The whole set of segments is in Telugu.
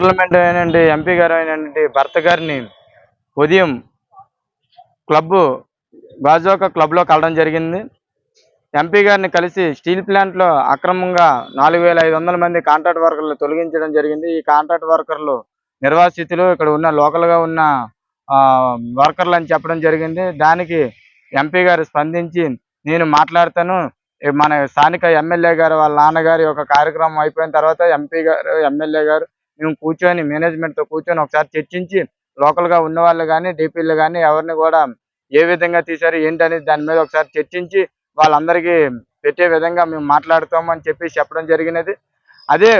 పార్లమెంట్ అయినండి ఎంపీ గారు అయినండి భర్త గారిని ఉదయం క్లబ్ గాజోక క్లబ్లో కలడం జరిగింది. ఎంపీ గారిని కలిసి స్టీల్ ప్లాంట్లో అక్రమంగా నాలుగు వేల ఐదు వందల మంది కాంట్రాక్ట్ వర్కర్లు తొలగించడం జరిగింది. ఈ కాంట్రాక్ట్ వర్కర్లు నిర్వాసితులు ఇక్కడ ఉన్న లోకల్గా ఉన్న ఆ, వర్కర్లు అని చెప్పడం జరిగింది. దానికి ఎంపీ గారు స్పందించి నేను మాట్లాడతాను. మన స్థానిక ఎమ్మెల్యే గారు వాళ్ళ నాన్నగారి ఒక కార్యక్రమం అయిపోయిన తర్వాత ఎంపీ గారు ఎమ్మెల్యే గారు మేము కూర్చొని మేనేజ్మెంట్తో కూర్చొని ఒకసారి చర్చించి లోకల్గా ఉన్న వాళ్ళు కానీ డీపీలు కానీ ఎవరిని కూడా ఏ విధంగా తీశారు ఏంటనేది దాని మీద ఒకసారి చర్చించి వాళ్ళందరికీ పెట్టే విధంగా మేము మాట్లాడుతామని చెప్పి చెప్పడం జరిగినది. అదే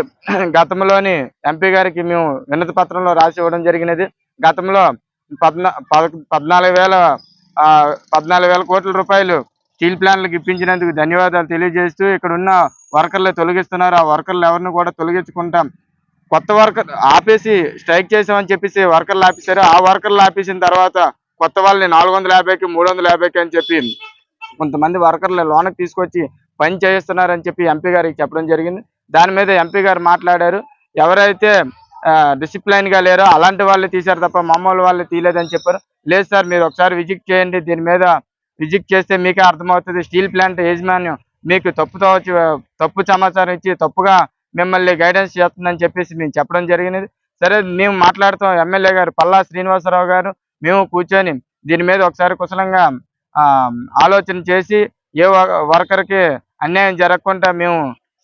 గతంలోని ఎంపీ గారికి మేము వినతి పత్రంలో రాసి ఇవ్వడం జరిగినది. గతంలో పద్నా పద్నాలుగు వేల ఆ, పద్నాలుగు వేల కోట్ల రూపాయలు స్టీల్ ప్లాంట్లకు ఇప్పించినందుకు ధన్యవాదాలు తెలియజేస్తూ ఇక్కడ ఉన్న వర్కర్లు తొలగిస్తున్నారు. ఆ వర్కర్లు ఎవరిని కూడా తొలగించుకుంటాం. కొత్త వర్కర్ ఆపేసి స్ట్రైక్ చేసామని చెప్పేసి వర్కర్లు ఆపేశారు. ఆ వర్కర్లు ఆపేసిన తర్వాత కొత్త వాళ్ళని నాలుగు వందల యాభైకి మూడు వందల యాభైకి అని చెప్పి కొంతమంది వర్కర్లు లోనకి తీసుకొచ్చి పని చేయిస్తున్నారని చెప్పి ఎంపీ గారికి చెప్పడం జరిగింది. దాని మీద ఎంపీ గారు మాట్లాడారు. ఎవరైతే డిసిప్లైన్గా లేరో అలాంటి వాళ్ళు తీశారు తప్ప మామూలు వాళ్ళు తీయలేదని చెప్పారు. లేదు సార్ మీరు ఒకసారి విజిట్ చేయండి. దీని మీద విజిట్ చేస్తే మీకే అర్థమవుతుంది. స్టీల్ ప్లాంట్ యాజమాన్యం మీకు తప్పుతో వచ్చి తప్పు సమాచారం ఇచ్చి తప్పుగా మిమ్మల్ని గైడెన్స్ చేస్తుందని చెప్పేసి మేము చెప్పడం జరిగినది. సరే మేము మాట్లాడుతాం ఎమ్మెల్యే గారు పల్లా శ్రీనివాసరావు గారు. మేము కూర్చొని దీని మీద ఒకసారి కుశలంగా ఆలోచన చేసి ఏ వర్కర్కి అన్యాయం జరగకుండా మేము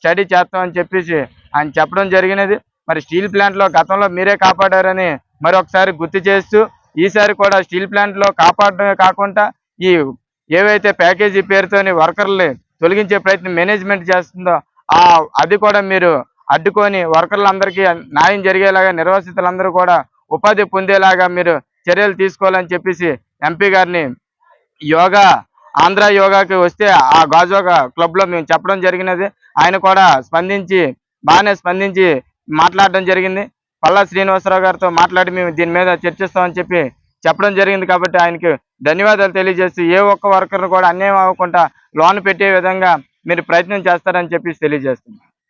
స్టడీ చేస్తామని చెప్పేసి ఆయన చెప్పడం జరిగినది. మరి స్టీల్ ప్లాంట్లో గతంలో మీరే కాపాడారని మరొకసారి గుర్తు చేస్తూ ఈసారి కూడా స్టీల్ ప్లాంట్లో కాపాడడమే కాకుండా ఈ ఏవైతే ప్యాకేజీ పేరుతోని వర్కర్లు తొలగించే ప్రయత్నం మేనేజ్మెంట్ చేస్తుందో ఆ అది కూడా మీరు అడ్డుకొని వర్కర్లందరికీ న్యాయం జరిగేలాగా నిర్వాసితులందరూ కూడా ఉపాధి పొందేలాగా మీరు చర్యలు తీసుకోవాలని చెప్పేసి ఎంపీ గారిని యోగా ఆంధ్ర యోగాకి వస్తే ఆ గాజోగా క్లబ్లో మేము చెప్పడం జరిగినది. ఆయన కూడా స్పందించి బాగానే స్పందించి మాట్లాడడం జరిగింది. పల్లా శ్రీనివాసరావు గారితో మాట్లాడి మేము దీని మీద చర్చిస్తామని చెప్పి చెప్పడం జరిగింది కాబట్టి ఆయనకి ధన్యవాదాలు తెలియజేసి ఏ ఒక్క వర్కర్ కూడా అన్యాయం అవ్వకుండా లోన్ పెట్టే విధంగా మీరు ప్రయత్నం చేస్తారని చెప్పి తెలియజేస్తున్నాను.